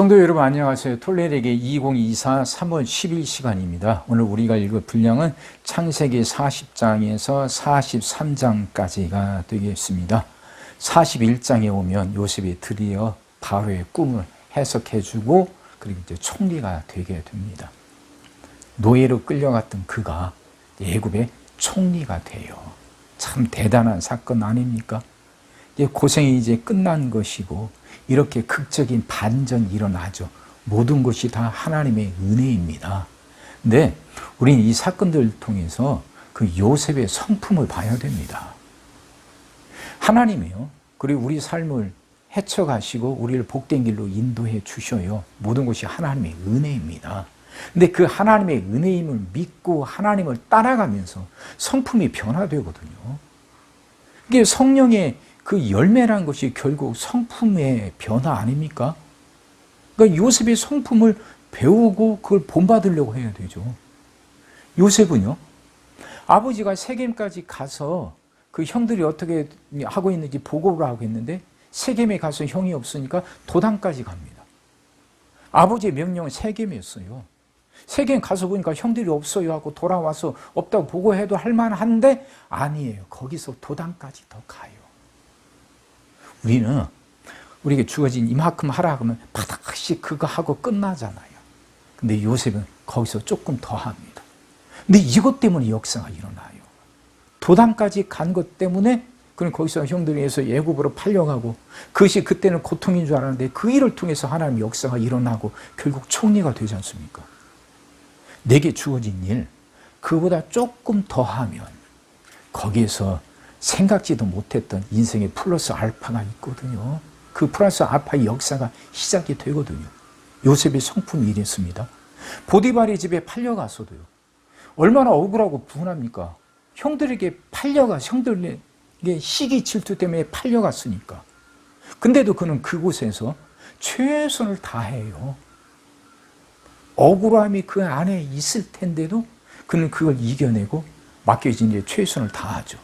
성도 여러분 안녕하세요. 톨레르에게 2024 3월 10일 시간입니다. 오늘 우리가 읽을 분량은 창세기 40장에서 43장까지가 되겠습니다. 41장에 오면 요셉이 드디어 바로의 꿈을 해석해주고 그리고 이제 총리가 되게 됩니다. 노예로 끌려갔던 그가 예굽의 총리가 돼요. 참 대단한 사건 아닙니까? 고생이 이제 끝난 것이고 이렇게 극적인 반전이 일어나죠. 모든 것이 다 하나님의 은혜입니다. 근데 우리는 이 사건들을 통해서 그 요셉의 성품을 봐야 됩니다. 하나님이요. 그리고 우리 삶을 헤쳐가시고 우리를 복된 길로 인도해 주셔요. 모든 것이 하나님의 은혜입니다. 근데 그 하나님의 은혜임을 믿고 하나님을 따라가면서 성품이 변화되거든요. 이게 성령의 그 열매란 것이 결국 성품의 변화 아닙니까? 그러니까 요셉의 성품을 배우고 그걸 본받으려고 해야 되죠. 요셉은요, 아버지가 세겜까지 가서 그 형들이 어떻게 하고 있는지 보고를 하고 있는데 세겜에 가서 형이 없으니까 도당까지 갑니다. 아버지의 명령은 세겜이었어요. 세겜 가서 보니까 형들이 없어요 하고 돌아와서 없다고 보고해도 할 만한데 아니에요. 거기서 도당까지 더 가요. 우리는 우리에게 주어진 이만큼 하라 그러면 바닥씩 그거 하고 끝나잖아요. 근데 요셉은 거기서 조금 더 합니다. 근데 이것 때문에 역사가 일어나요. 도당까지 간 것 때문에 그럼 거기서 형들이 해서 예굽으로 팔려가고 그것이 그때는 고통인 줄 알았는데 그 일을 통해서 하나님 역사가 일어나고 결국 총리가 되지 않습니까? 내게 주어진 일 그보다 조금 더 하면 거기에서 생각지도 못했던 인생의 플러스 알파가 있거든요. 그 플러스 알파의 역사가 시작이 되거든요. 요셉의 성품이 이랬습니다. 보디발의 집에 팔려가서도요. 얼마나 억울하고 분합니까? 형들에게 팔려가, 형들에게 시기 질투 때문에 팔려갔으니까. 근데도 그는 그곳에서 최선을 다해요. 억울함이 그 안에 있을 텐데도 그는 그걸 이겨내고 맡겨진 일에 최선을 다하죠.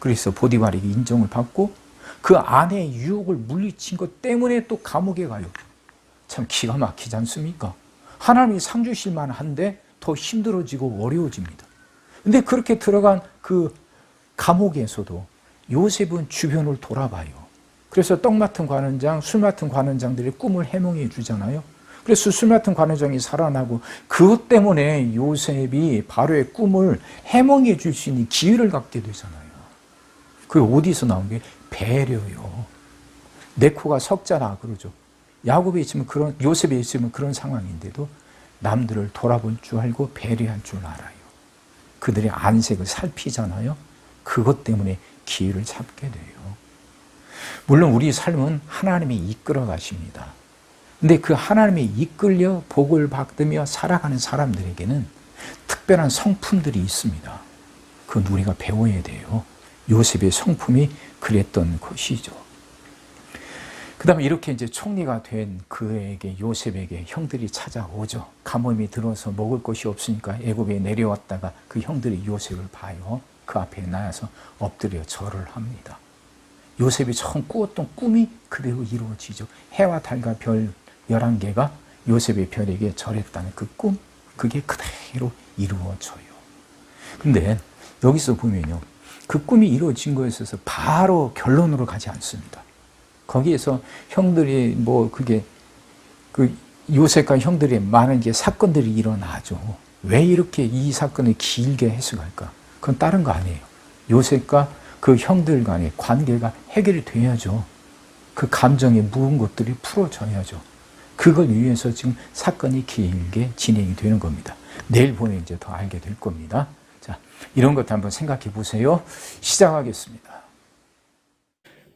그래서 보디발에게 인정을 받고 그 아내의 유혹을 물리친 것 때문에 또 감옥에 가요. 참 기가 막히지 않습니까? 하나님이 상 주실 만 한데 더 힘들어지고 어려워집니다. 근데 그렇게 들어간 그 감옥에서도 요셉은 주변을 돌아봐요. 그래서 떡 맡은 관원장, 술 맡은 관원장들의 꿈을 해몽해 주잖아요. 그래서 술 맡은 관원장이 살아나고 그것 때문에 요셉이 바로의 꿈을 해몽해 줄 수 있는 기회를 갖게 되잖아요. 그 어디서 나온 게 배려요. 내 코가 석자라 그러죠. 야곱에 있으면 그런 요셉에 있으면 그런 상황인데도 남들을 돌아볼 줄 알고 배려할 줄 알아요. 그들의 안색을 살피잖아요. 그것 때문에 기회를 잡게 돼요. 물론 우리 삶은 하나님이 이끌어 가십니다. 근데 그 하나님이 이끌려 복을 받으며 살아가는 사람들에게는 특별한 성품들이 있습니다. 그건 우리가 배워야 돼요. 요셉의 성품이 그랬던 것이죠. 그 다음에 이렇게 이제 총리가 된 그에게 요셉에게 형들이 찾아오죠. 가뭄이 들어서 먹을 것이 없으니까 애굽에 내려왔다가 그 형들이 요셉을 봐요. 그 앞에 나와서 엎드려 절을 합니다. 요셉이 처음 꾸었던 꿈이 그대로 이루어지죠. 해와 달과 별 11개가 요셉의 별에게 절했다는 그 꿈, 그게 그대로 이루어져요. 근데 여기서 보면요. 그 꿈이 이루어진 거에 있어서 바로 결론으로 가지 않습니다. 거기에서 형들이 뭐 그게 그 요셉과 형들의 많은 이제 사건들이 일어나죠. 왜 이렇게 이 사건을 길게 해석할까? 그건 다른 거 아니에요. 요셉과 그 형들 간의 관계가 해결이 돼야죠. 그 감정에 묵은 것들이 풀어져야죠. 그걸 위해서 지금 사건이 길게 진행이 되는 겁니다. 내일 보면 이제 더 알게 될 겁니다. 자, 이런 것도 한번 생각해 보세요. 시작하겠습니다.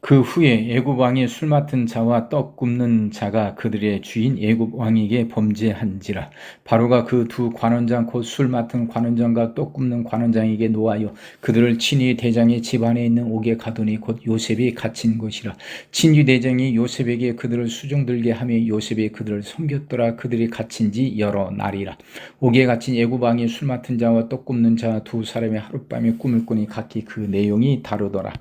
그 후에 애굽 왕의 술 맡은 자와 떡 굽는 자가 그들의 주인 애굽 왕에게 범죄한지라. 바로가 그 두 관원장 곧 술 맡은 관원장과 떡 굽는 관원장에게 노하여 그들을 친위 대장의 집 안에 있는 옥에 가두니 곧 요셉이 갇힌 것이라. 친위 대장이 요셉에게 그들을 수종들게 하며 요셉이 그들을 섬겼더라. 그들이 갇힌 지 여러 날이라. 옥에 갇힌 애굽 왕의 술 맡은 자와 떡 굽는 자 두 사람의 하룻밤에 꿈을 꾸니 각기 그 내용이 다르더라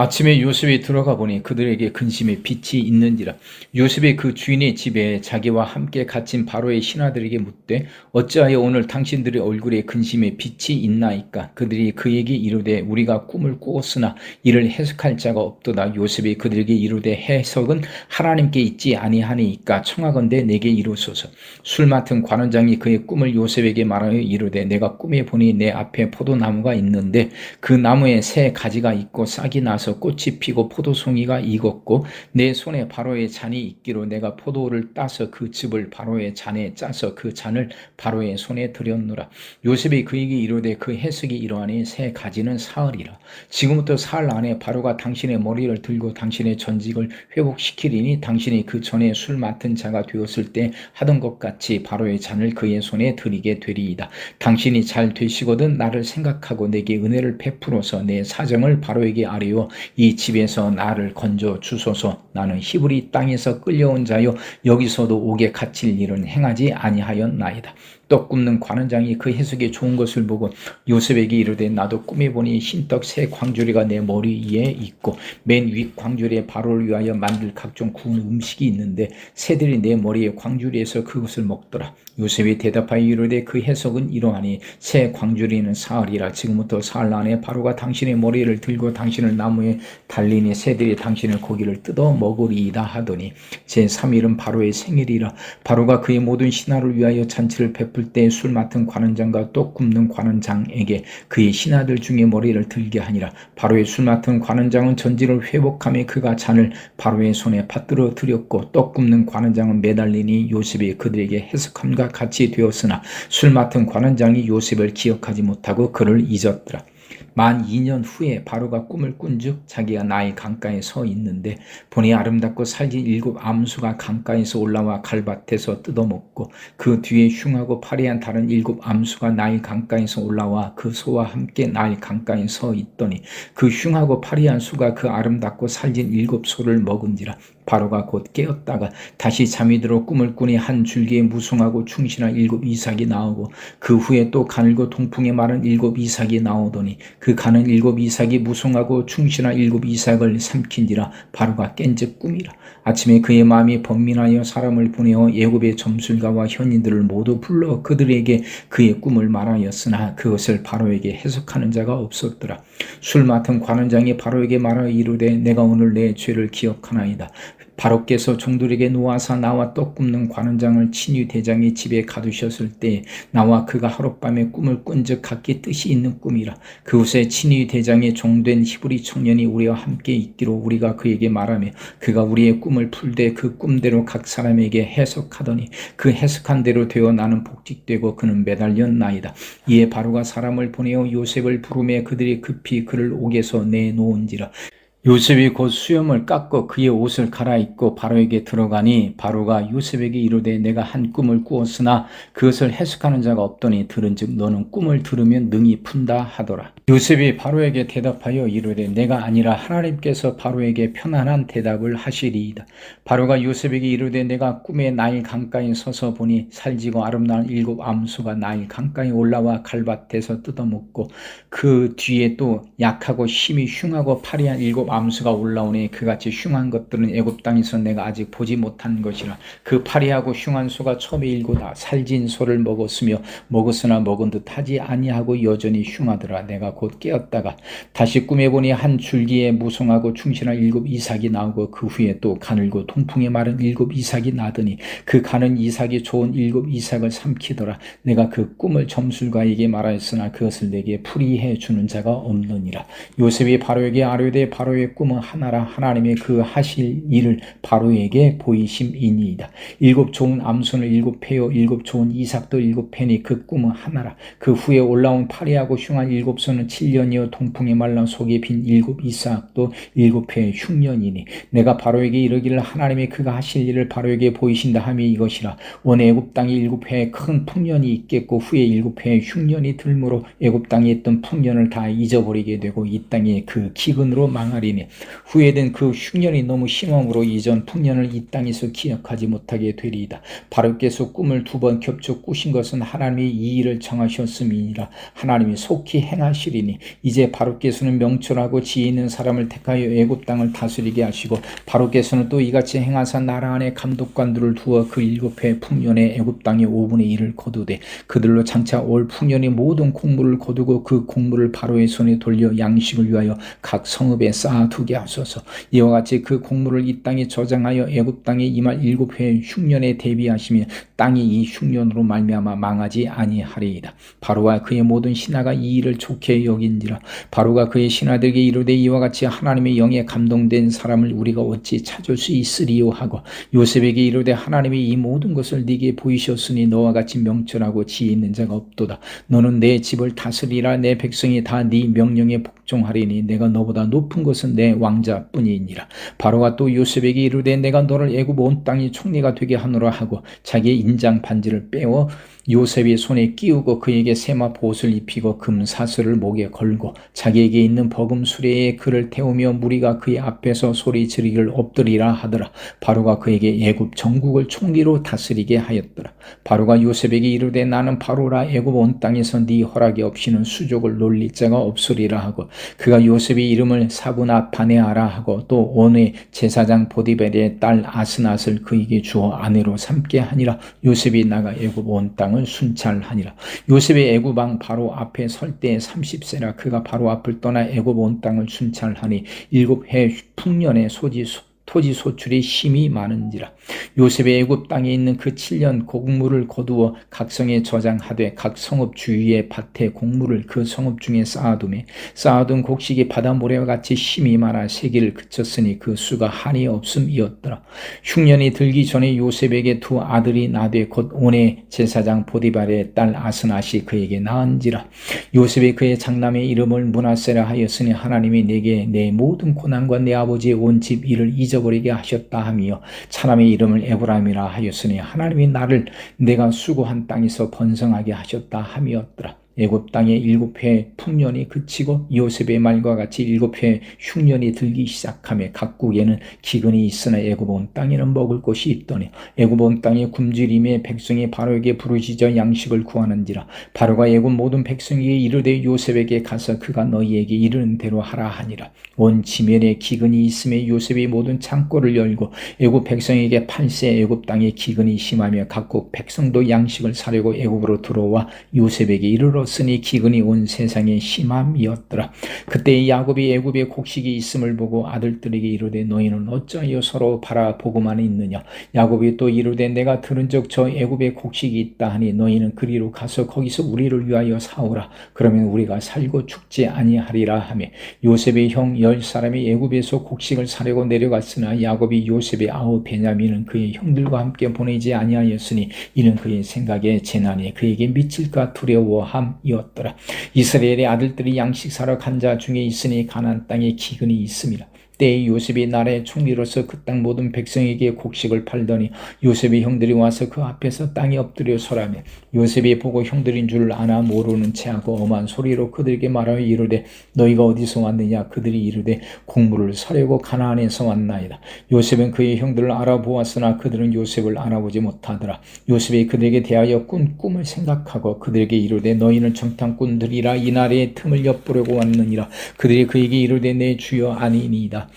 아침에 요셉이 들어가 보니 그들에게 근심의 빛이 있는지라. 요셉이 그 주인의 집에 자기와 함께 갇힌 바로의 신하들에게 묻되 어찌하여 오늘 당신들의 얼굴에 근심의 빛이 있나이까? 그들이 그에게 이르되 우리가 꿈을 꾸었으나 이를 해석할 자가 없도다. 요셉이 그들에게 이르되 해석은 하나님께 있지 아니하니이까. 청하건대 내게 이루소서. 술 맡은 관원장이 그의 꿈을 요셉에게 말하여 이르되 내가 꿈에 보니 내 앞에 포도나무가 있는데 그 나무에 새 가지가 있고 싹이 나서 꽃이 피고 포도송이가 익었고 내 손에 바로의 잔이 있기로 내가 포도를 따서 그 즙을 바로의 잔에 짜서 그 잔을 바로의 손에 들였노라. 요셉이 그에게 이르되 그 해석이 이러하니 새 가지는 사흘이라. 지금부터 사흘 안에 바로가 당신의 머리를 들고 당신의 전직을 회복시키리니 당신이 그 전에 술 맡은 자가 되었을 때 하던 것 같이 바로의 잔을 그의 손에 드리게 되리이다. 당신이 잘 되시거든 나를 생각하고 내게 은혜를 베풀어서 내 사정을 바로에게 아뢰어 이 집에서 나를 건져 주소서. 나는 히브리 땅에서 끌려온 자요. 여기서도 옥에 갇힐 일은 행하지 아니하였나이다 떡 굽는 관원장이 그 해석에 좋은 것을 보고 요셉에게 이르되 나도 꿈에 보니 흰떡 새 광주리가 내 머리 위에 있고 맨윗 광주리에 바로를 위하여 만들 각종 구운 음식이 있는데 새들이 내 머리에 광주리에서 그것을 먹더라. 요셉이 대답하여 이르되 그 해석은 이러하니 새 광주리는 사흘이라. 지금부터 사흘 안에 바로가 당신의 머리를 들고 당신을 나무에 달리니 새들이 당신의 고기를 뜯어 먹으리이다 하더니 제 3일은 바로의 생일이라. 바로가 그의 모든 신하를 위하여 잔치를 베풀 때 술 맡은 관원장과 떡 굽는 관원장에게 그의 신하들 중에 머리를 들게 하니라. 바로의 술 맡은 관원장은 전지를 회복하며 그가 잔을 바로의 손에 받들어 드렸고 떡 굽는 관원장은 매달리니 요셉이 그들에게 해석함과 같이 되었으나 술 맡은 관원장이 요셉을 기억하지 못하고 그를 잊었더라 만 2년 후에 바로가 꿈을 꾼즉 자기가 나의 강가에 서 있는데 보니 아름답고 살진 일곱 암수가 강가에서 올라와 갈밭에서 뜯어먹고 그 뒤에 흉하고 파리한 다른 일곱 암수가 나의 강가에서 올라와 그 소와 함께 나의 강가에 서 있더니 그 흉하고 파리한 수가 그 아름답고 살진 일곱 소를 먹은지라 바로가 곧 깨었다가 다시 잠이 들어 꿈을 꾸니 한 줄기에 무성하고 충실한 일곱 이삭이 나오고 그 후에 또 가늘고 동풍에 마른 일곱 이삭이 나오더니 그 가는 일곱 이삭이 무성하고 충실한 일곱 이삭을 삼킨지라 바로가 깬즉 꿈이라. 아침에 그의 마음이 번민하여 사람을 보내어 예굽의 점술가와 현인들을 모두 불러 그들에게 그의 꿈을 말하였으나 그것을 바로에게 해석하는 자가 없었더라. 술 맡은 관원장이 바로에게 말하여 이르되 내가 오늘 내 죄를 기억하나이다 바로께서 종들에게 놓아서 나와 떡 굽는 관원장을 친위 대장의 집에 가두셨을 때 나와 그가 하룻밤에 꿈을 꾼즉 각기 뜻이 있는 꿈이라. 그곳에 친위 대장의 종된 히브리 청년이 우리와 함께 있기로 우리가 그에게 말하며 그가 우리의 꿈을 풀되 그 꿈대로 각 사람에게 해석하더니 그 해석한 대로 되어 나는 복직되고 그는 매달렸나이다. 이에 바로가 사람을 보내어 요셉을 부르매 그들이 급히 그를 옥에서 내놓은지라 요셉이 곧 수염을 깎고 그의 옷을 갈아입고 바로에게 들어가니 바로가 요셉에게 이르되 내가 한 꿈을 꾸었으나 그것을 해석하는 자가 없더니 들은즉 너는 꿈을 들으면 능히 푼다 하더라. 요셉이 바로에게 대답하여 이르되 내가 아니라 하나님께서 바로에게 편안한 대답을 하시리이다. 바로가 요셉에게 이르되 내가 꿈에 나일 강가에 서서 보니 살지고 아름다운 일곱 암수가 나일 강가에 올라와 갈밭에서 뜯어먹고 그 뒤에 또 약하고 힘이 흉하고 파리한 일곱 암수가 올라오니 그같이 흉한 것들은 애굽 땅에서 내가 아직 보지 못한 것이라. 그 파리하고 흉한 소가 처음에 일고 다. 살진 소를 먹었으며 먹었으나 먹은 듯 하지 아니하고 여전히 흉하더라. 내가 곧 깨었다가 다시 꿈에 보니 한 줄기에 무성하고 충실한 일곱 이삭이 나오고 그 후에 또 가늘고 통풍에 마른 일곱 이삭이 나더니 그 가는 이삭이 좋은 일곱 이삭을 삼키더라. 내가 그 꿈을 점술가에게 말하였으나 그것을 내게 풀이해 주는 자가 없느니라. 요셉이 바로에게 아뢰되 바로의 꿈은 하나라. 하나님의 그 하실 일을 바로에게 보이심이니이다. 일곱 좋은 암손을 일곱 패요 일곱 좋은 이삭도 일곱 패니 그 꿈은 하나라. 그 후에 올라온 파리하고 흉한 일곱 손은 7년이요 동풍에 말라 속에 빈 일곱 이삭도 일곱 해의 흉년이니 내가 바로에게 이르기를 하나님의 그가 하실 일을 바로에게 보이신다 함이 이것이라. 원 애굽 땅에 일곱 해의 큰 풍년이 있겠고 후에 일곱 해의 흉년이 들므로 애굽 땅에 있던 풍년을 다 잊어버리게 되고 이 땅에 그 기근으로 망하리니 후에된 그 흉년이 너무 심함으로 이전 풍년을 이 땅에서 기억하지 못하게 되리이다. 바로께서 꿈을 두 번 겹쳐 꾸신 것은 하나님이 이 일을 정하셨음이니라. 하나님이 속히 행하시 하시리니 이제 바로께서는 명철하고 지혜 있는 사람을 택하여 애굽 땅을 다스리게 하시고 바로께서는 또 이같이 행하사 나라 안에 감독관들을 두어 그 일곱 해 풍년에 애굽 땅의 5분의 1을 거두되 그들로 장차 올 풍년의 모든 곡물을 거두고 그 곡물을 바로의 손에 돌려 양식을 위하여 각 성읍에 쌓아두게 하소서. 이와 같이 그 곡물을 이 땅에 저장하여 애굽 땅에 임할 일곱 해 흉년에 대비하시며 땅이 이 흉년으로 말미암아 망하지 아니하리이다. 바로와 그의 모든 신하가 이 일을 좋게 여긴지라. 바로가 그의 신하들에게 이르되 이와 같이 하나님의 영에 감동된 사람을 우리가 어찌 찾을 수 있으리요? 하고 요셉에게 이르되 하나님이 이 모든 것을 네게 보이셨으니 너와 같이 명철하고 지혜 있는 자가 없도다. 너는 내 집을 다스리라. 내 백성이 다 네 명령에 복종하리니 내가 너보다 높은 것은 내 왕자뿐이니라. 바로가 또 요셉에게 이르되 내가 너를 애굽 온 땅의 총리가 되게 하노라 하고 자기의 인장 반지를 빼어 요셉의 손에 끼우고 그에게 세마 보옷을 입히고 금 사슬을 목에 걸고 자기에게 있는 버금 수레에 그를 태우며 무리가 그의 앞에서 소리 지르기를 엎드리라 하더라. 바로가 그에게 애굽 전국을 총리로 다스리게 하였더라. 바로가 요셉에게 이르되 나는 바로라. 애굽 온 땅에서 네 허락이 없이는 수족을 놀릴 자가 없으리라 하고 그가 요셉의 이름을 사브나 바네아라 하고 또 온의 제사장 보디벨의 딸 아스낫을 그에게 주어 아내로 삼게 하니라. 요셉이 나가 애굽 온 땅을 순찰하니라. 요셉의 애굽 왕 바로 앞에 설때 30세라. 그가 바로 앞을 떠나 애굽 온 땅을 순찰하니 일곱 해 풍년의 소지 토지 소출이 심히 많은지라 요셉의 애굽 땅에 있는 그 7년 곡물을 거두어 각 성에 저장하되 각 성읍 주위의 밭에 곡물을 그 성읍 중에 쌓아두매. 쌓아둔 곡식이 바다 모래와 같이 심히 많아 세기를 그쳤으니 그 수가 한이 없음이었더라. 흉년이 들기 전에 요셉에게 두 아들이 나되 곧 온의 제사장 보디발의 딸 아스낫이 그에게 낳은지라. 요셉이 그의 장남의 이름을 문하세라 하였으니 하나님이 내게 내 모든 고난과 내 아버지의 온 집 일을 잊어 잊어버리게 하셨다 하며 차남의 이름을 에브라임이라 하였으니 하나님이 나를 내가 수고한 땅에서 번성하게 하셨다 함이었더라. 애굽 땅에 일곱 해 풍년이 그치고 요셉의 말과 같이 일곱 해 흉년이 들기 시작하며 각국에는 기근이 있으나 애굽 온 땅에는 먹을 것이 있더니 애굽 온 땅에 굶주림에 백성이 바로에게 부르짖어 양식을 구하는지라. 바로가 애굽 모든 백성에게 이르되 요셉에게 가서 그가 너희에게 이르는 대로 하라 하니라. 온 지면에 기근이 있음에 요셉이 모든 창고를 열고 애굽 백성에게 팔세 애굽 땅에 기근이 심하며 각국 백성도 양식을 사려고 애굽으로 들어와 요셉에게 이르러 들었으니 기근이 온 세상에 심함이었더라. 그때 야곱이 애굽에 곡식이 있음을 보고 아들들에게 이르되 너희는 어찌하여 서로 바라보고만 있느냐. 야곱이 또 이르되 내가 들은 적저 애굽에 곡식이 있다 하니 너희는 그리로 가서 거기서 우리를 위하여 사오라. 그러면 우리가 살고 죽지 아니하리라 하며 요셉의 형 열 사람이 애굽에서 곡식을 사려고 내려갔으나 야곱이 요셉의 아우 베냐민은 그의 형들과 함께 보내지 아니하였으니 이는 그의 생각에 재난이 그에게 미칠까 두려워함 이었더라. 이스라엘의 아들들이 양식 사러 간 자 중에 있으니 가나안 땅에 기근이 있습니다. 때에 요셉이 나라의 총리로서 그 땅 모든 백성에게 곡식을 팔더니 요셉의 형들이 와서 그 앞에서 땅에 엎드려 설하며 요셉이 보고 형들인 줄 아나 모르는 체하고 엄한 소리로 그들에게 말하여 이르되 너희가 어디서 왔느냐? 그들이 이르되 곡물을 사려고 가나안에서 왔나이다. 요셉은 그의 형들을 알아보았으나 그들은 요셉을 알아보지 못하더라. 요셉이 그들에게 대하여 꾼 꿈을 생각하고 그들에게 이르되 너희는 정탐꾼들이라. 이 나라의 틈을 엿보려고 왔느니라. 그들이 그에게 이르되 내 주여 아니니이다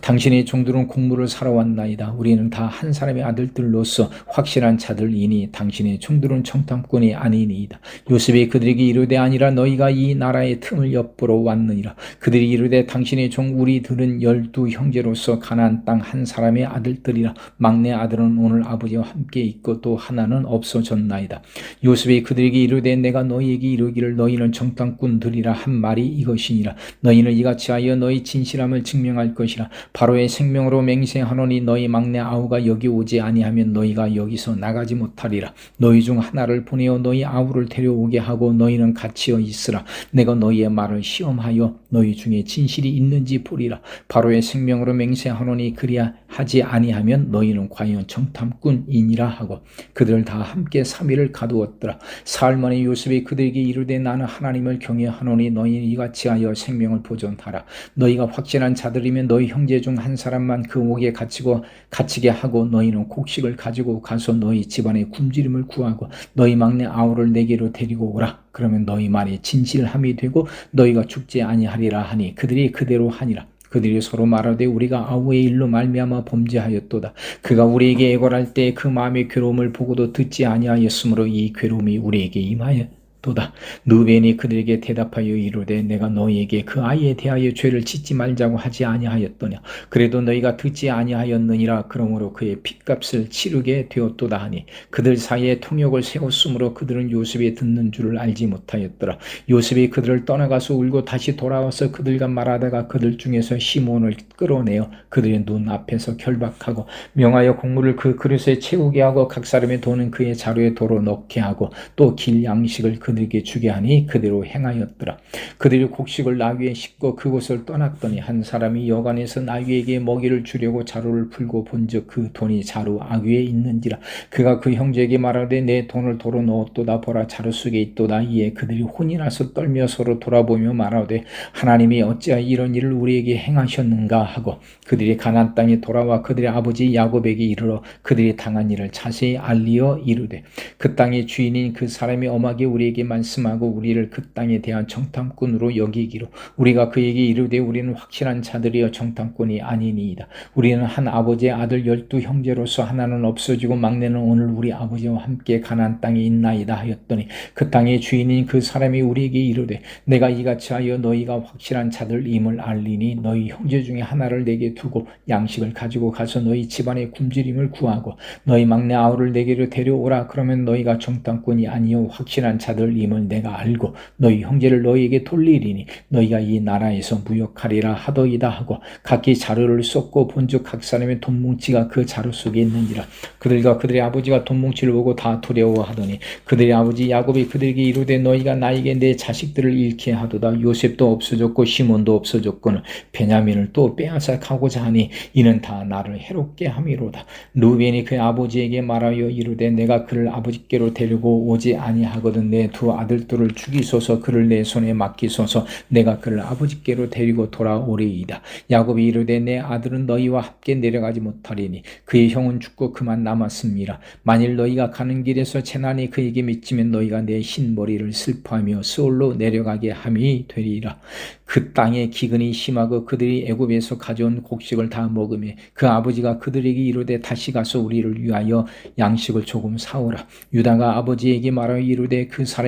당신의 종들은 공물을 사러 왔나이다. 우리는 다 한 사람의 아들들로서 확실한 자들이니 당신의 종들은 청탐꾼이 아니니이다. 요셉이 그들에게 이르되 아니라 너희가 이 나라의 틈을 엿보러 왔느니라. 그들이 이르되 당신의 종 우리들은 열두 형제로서 가나안 땅 한 사람의 아들들이라. 막내 아들은 오늘 아버지와 함께 있고 또 하나는 없어졌나이다. 요셉이 그들에게 이르되 내가 너희에게 이르기를 너희는 정탐꾼들이라 한 말이 이것이니라. 너희는 이같이 하여 너희 진실함을 증명할 것이라 바로의 생명으로 맹세하노니 너희 막내 아우가 여기 오지 아니하면 너희가 여기서 나가지 못하리라. 너희 중 하나를 보내어 너희 아우를 데려오게 하고 너희는 같이어 있으라. 내가 너희의 말을 시험하여 너희 중에 진실이 있는지 보리라. 바로의 생명으로 맹세하노니 그리야 하지 아니하면 너희는 과연 정탐꾼이니라 하고 그들을 다 함께 삼일을 가두었더라. 사흘 만에 요셉이 그들에게 이르되 나는 하나님을 경외하노니 너희는 이같이 하여 생명을 보존하라. 너희가 확신한 자들이면 너희 형제 중 한 사람만 그 옥에 갇히고 갇히게 하고 너희는 곡식을 가지고 가서 너희 집안의 굶주림을 구하고 너희 막내 아우를 내게로 데리고 오라 그러면 너희 말이 진실함이 되고 너희가 죽지 아니하리라 하니 그들이 그대로 하니라. 그들이 서로 말하되 우리가 아우의 일로 말미암아 범죄하였도다. 그가 우리에게 애걸할 때 그 마음의 괴로움을 보고도 듣지 아니하였으므로 이 괴로움이 우리에게 임하여 도다. 누벤이 그들에게 대답하여 이르되 내가 너희에게 그 아이에 대하여 죄를 짓지 말자고 하지 아니하였더냐. 그래도 너희가 듣지 아니하였느니라. 그러므로 그의 핏값을 치르게 되었도다 하니 그들 사이에 통역을 세웠으므로 그들은 요셉이 듣는 줄을 알지 못하였더라. 요셉이 그들을 떠나가서 울고 다시 돌아와서 그들과 말하다가 그들 중에서 시몬을 끌어내어 그들의 눈 앞에서 결박하고 명하여 곡물을 그 그릇에 채우게 하고 각 사람의 돈은 그의 자루에 도로 넣게 하고 또 길 양식을 그 들에게 주게 하니 그대로 행하였더라. 그들이 곡식을 나귀에 싣고 그곳을 떠났더니 한 사람이 여관에서 나귀에게 먹이를 주려고 자루를 풀고 본즉 그 돈이 자루 아귀에 있는지라. 그가 그 형제에게 말하되 내 돈을 도로 넣었도다 보라. 자루 속에 있도다. 이에 그들이 혼이 나서 떨며 서로 돌아보며 말하되 하나님이 어찌하여 이런 일을 우리에게 행하셨는가 하고 그들이 가나안 땅에 돌아와 그들의 아버지 야곱에게 이르러 그들이 당한 일을 자세히 알리어 이르되 그 땅의 주인인 그 사람이 엄하게 우리에게 말씀하고 우리를 그 땅에 대한 정탐꾼으로 여기기로 우리가 그에게 이르되 우리는 확실한 자들이여 정탐꾼이 아니니이다. 우리는 한 아버지의 아들 열두 형제로서 하나는 없어지고 막내는 오늘 우리 아버지와 함께 가나안 땅에 있나이다 하였더니 그 땅의 주인인 그 사람이 우리에게 이르되 내가 이같이 하여 너희가 확실한 자들임을 알리니 너희 형제 중에 하나를 내게 두고 양식을 가지고 가서 너희 집안의 굶주림을 구하고 너희 막내 아우를 내게로 데려오라. 그러면 너희가 정탐꾼이 아니요 확실한 자들 임을 내가 알고 너희 형제를 너희에게 돌리리니 너희가 이 나라에서 무역하리라 하더이다 하고 각기 자루를 쏟고 본즉 각 사람의 돈뭉치가 그 자루 속에 있는지라. 그들과 그들의 아버지가 돈뭉치를 보고 다 두려워하더니 그들의 아버지 야곱이 그들에게 이르되 너희가 나에게 내 자식들을 잃게 하도다. 요셉도 없어졌고 시몬도 없어졌고는 베냐민을 또 빼앗아 가고자 하니 이는 다 나를 해롭게 함이로다. 루벤이 그 아버지에게 말하여 이르되 내가 그를 아버지께로 데리고 오지 아니하거든 내두 아들들을 죽이소서 그를 내 손에 맡기소서. 내가 그를 아버지께로 데리고 돌아오리이다. 야곱이 이르되 내 아들은 너희와 함께 내려가지 못하리니 그의 형은 죽고 그만 남았습니다. 만일 너희가 가는 길에서 재난이 그에게 미치면 너희가 내 흰 머리를 슬퍼하며 스올로 내려가게 함이 되리라. 그 땅에 기근이 심하고 그들이 애굽에서 가져온 곡식을 다 먹으며 그 아버지가 그들에게 이르되 다시 가서 우리를 위하여 양식을 조금 사오라. 유다가 아버지에게 말하여 이르되 그 사람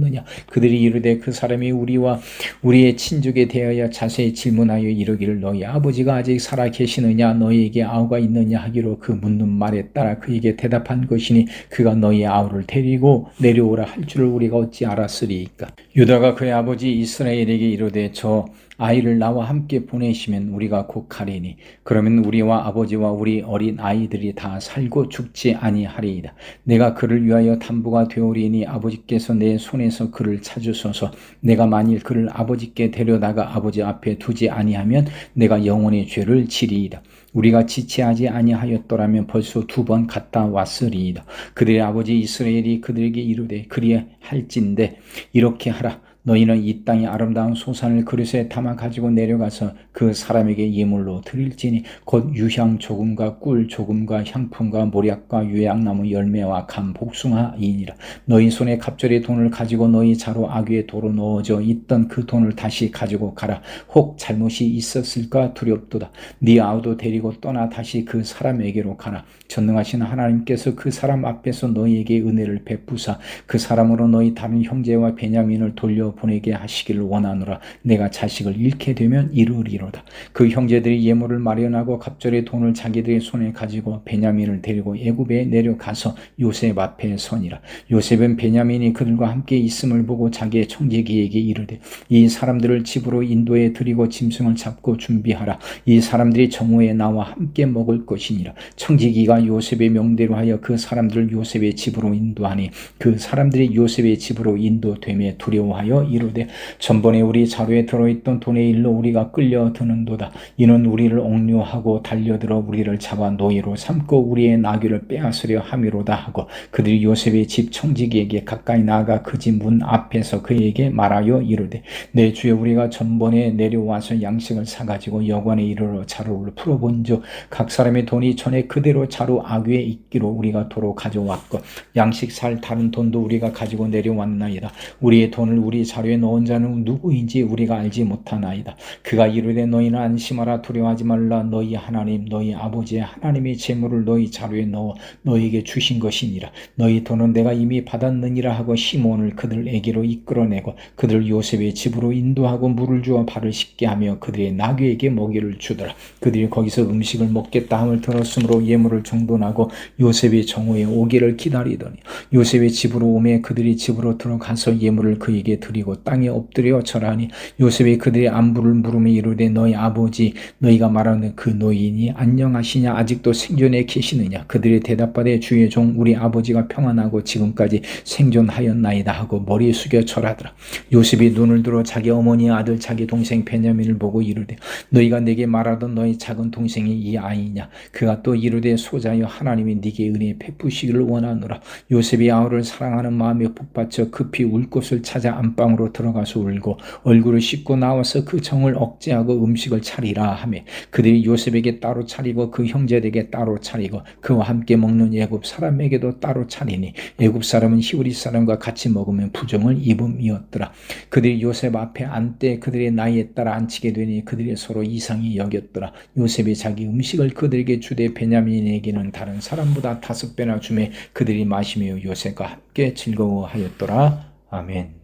느냐. 그들이 이르되 그 사람이 우리와 우리의 친족에 대하여 자세히 질문하여 이르기를 너희 아버지가 아직 살아 계시느냐 너희에게 아우가 있느냐 하기로 그 묻는 말에 따라 그에게 대답한 것이니 그가 너희 아우를 데리고 내려오라 할 줄을 우리가 어찌 알았으리이까? 유다가 그의 아버지 이스라엘에게 이르되 저 아이를 나와 함께 보내시면 우리가 곧 가리니 그러면 우리와 아버지와 우리 어린 아이들이 다 살고 죽지 아니하리이다. 내가 그를 위하여 담보가 되오리니 아버지께서 내 손에서 그를 찾으소서 내가 만일 그를 아버지께 데려다가 아버지 앞에 두지 아니하면 내가 영원의 죄를 지리이다. 우리가 지체하지 아니하였더라면 벌써 두 번 갔다 왔으리이다. 그들의 아버지 이스라엘이 그들에게 이르되 그리할진대 이렇게 하라. 너희는 이 땅의 아름다운 소산을 그릇에 담아 가지고 내려가서 그 사람에게 예물로 드릴지니 곧 유향 조금과 꿀 조금과 향품과 모략과 유향나무 열매와 감 복숭아이니라. 너희 손에 갑절의 돈을 가지고 너희 자로 아귀에 도로 넣어져 있던 그 돈을 다시 가지고 가라. 혹 잘못이 있었을까 두렵도다. 네 아우도 데리고 떠나 다시 그 사람에게로 가라. 전능하신 하나님께서 그 사람 앞에서 너희에게 은혜를 베푸사 그 사람으로 너희 다른 형제와 베냐민을 돌려 보내게 하시기를 원하노라. 내가 자식을 잃게 되면 이르리로다. 그 형제들이 예물을 마련하고 갑절의 돈을 자기들의 손에 가지고 베냐민을 데리고 애굽에 내려가서 요셉 앞에 서니라. 요셉은 베냐민이 그들과 함께 있음을 보고 자기의 청지기에게 이르되 이 사람들을 집으로 인도에 드리고 짐승을 잡고 준비하라. 이 사람들이 정오에 나와 함께 먹을 것이니라. 청지기가 요셉의 명대로 하여 그 사람들을 요셉의 집으로 인도하니 그 사람들이 요셉의 집으로 인도됨에 두려워하여 이르되 전번에 우리 자루에 들어있던 돈의 일로 우리가 끌려드는도다. 이는 우리를 억류하고 달려들어 우리를 잡아 노예로 삼고 우리의 나귀를 빼앗으려 함이로다 하고 그들이 요셉의 집 청지기에게 가까이 나아가 그 집 문 앞에서 그에게 말하여 이르되 내 주여 우리가 전번에 내려와서 양식을 사가지고 여관에 이르러 자루를 풀어본즉 각 사람의 돈이 전에 그대로 자루 아귀에 있기로 우리가 도로 가져왔고 양식 살 다른 돈도 우리가 가지고 내려왔나이다. 우리의 돈을 우리 자 루에 넣은 자는 누구인지 우리가 알지 못하나이다. 그가 이르되 너희는 안심하라 두려워하지 말라. 너희 하나님 너희 아버지의 하나님의 재물을 너희 자루에 넣어 너희에게 주신 것이니라. 너희 돈은 내가 이미 받았느니라 하고 시몬을 그들에게로 이끌어내고 그들 요셉의 집으로 인도하고 물을 주어 발을 씻게 하며 그들의 나귀에게 먹이를 주더라. 그들이 거기서 음식을 먹겠다 함을 들었으므로 예물을 정돈하고 요셉의 정오에 오기를 기다리더니 요셉의 집으로 오매 그들이 집으로 들어가서 예물을 그에게 드리 고 땅에 엎드려 절하니 요셉이 그들의 안부를 물으며 이르되 너희 아버지 너희가 말하는 그 노인이 안녕하시냐? 아직도 생존해 계시느냐? 그들이 대답하되 주의 종 우리 아버지가 평안하고 지금까지 생존하였나이다 하고 머리 숙여 절하더라. 요셉이 눈을 들어 자기 어머니의 아들 자기 동생 베냐민을 보고 이르되 너희가 내게 말하던 너희 작은 동생이 이 아이냐? 그가 또 이르되 소자여 하나님이 네게 은혜 베푸시기를 원하노라. 요셉이 아우를 사랑하는 마음에 북받쳐 급히 울 곳을 찾아 안방 으로 들어가서 울고 얼굴을 씻고 나와서 그 정을 억제하고 음식을 차리라 하며 그들이 요셉에게 따로 차리고 그 형제들에게 따로 차리고 그와 함께 먹는 애굽 사람에게도 따로 차리니 애굽 사람은 히브리 사람과 같이 먹으면 부정을 입음이었더라. 그들이 요셉 앞에 앉되 그들의 나이에 따라 앉히게 되니 그들이 서로 이상히 여겼더라. 요셉이 자기 음식을 그들에게 주되 베냐민에게는 다른 사람보다 다섯 배나 주매 그들이 마시며 요셉과 함께 즐거워하였더라. 아멘